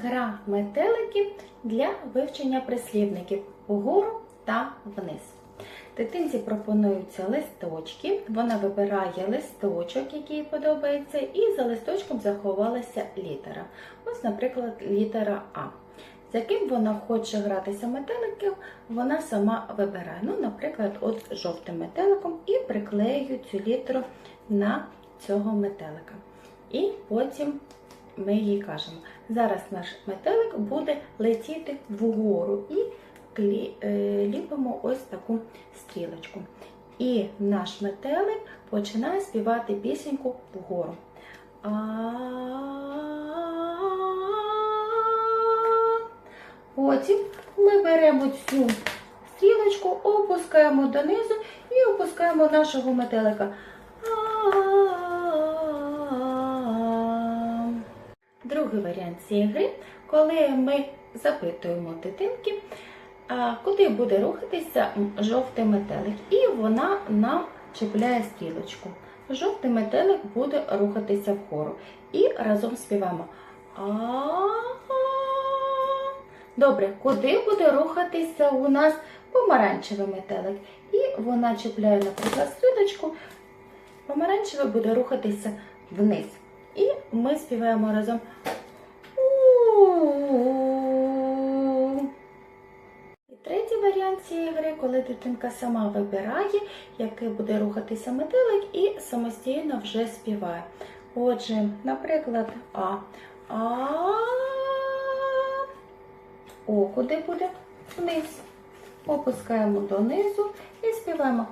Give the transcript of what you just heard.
Гра метеликів для вивчення прислівників вгору та вниз. Дитинці пропонуються листочки. Вона вибирає листочок, який їй подобається, і за листочком заховалася літера. Ось, наприклад, літера А. З яким вона хоче гратися метеликом, вона сама вибирає. Ну, наприклад, от жовтим метеликом і приклею цю літеру на цього метелика. І потім ми їй кажемо: зараз наш метелик буде летіти вгору і е, ліпимо ось таку стрілочку. І наш метелик починає співати пісеньку вгору. Потім ми беремо цю стрілочку, опускаємо донизу і опускаємо нашого метелика. Другий варіант цієї гри, коли ми запитуємо дитинки, куди буде рухатися жовтий метелик, і вона нам чіпляє стрілочку. Жовтий метелик буде рухатися вгору. І разом співаємо. Добре, куди буде рухатися у нас помаранчевий метелик? І вона чіпляє, наприклад, стрілочку, помаранчевий буде рухатися вниз. І ми співаємо разом. Варіант цієї гри, коли дитинка сама вибирає, який буде рухатися метелик, і самостійно вже співає. Отже, наприклад, А. А. О, куди буде? Вниз. Опускаємо донизу і співаємо.